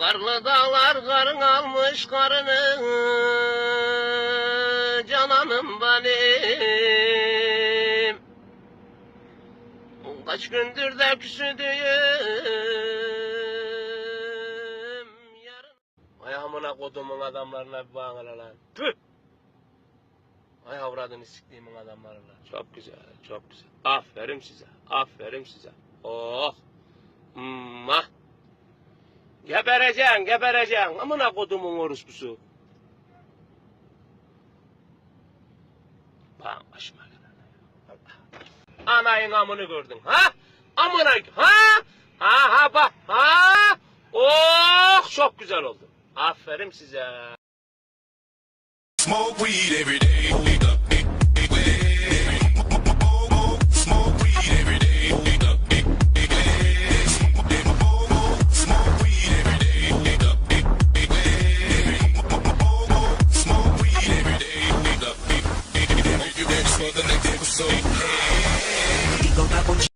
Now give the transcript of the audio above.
Karlı dağlar karın almış karını Cananım benim. Kaç gündür de küsüdüğüm yarın Ayağımına kodumun adamlarına bir bağına lan? Tüh! Ay avradını siktiğimin adamlarına. Çok güzel çok güzel. Aferin size aferin size. Oh! Mwah Gebereceksin, gebereceksin. Amına kodumun orospusu. Bana başıma. Anayın amını gördün, ha? Amına, ha? Ha ha bak, ha? Oh, çok güzel oldu. Aferin size. Smoke weed every day. Quando nem tempo sou. Então tá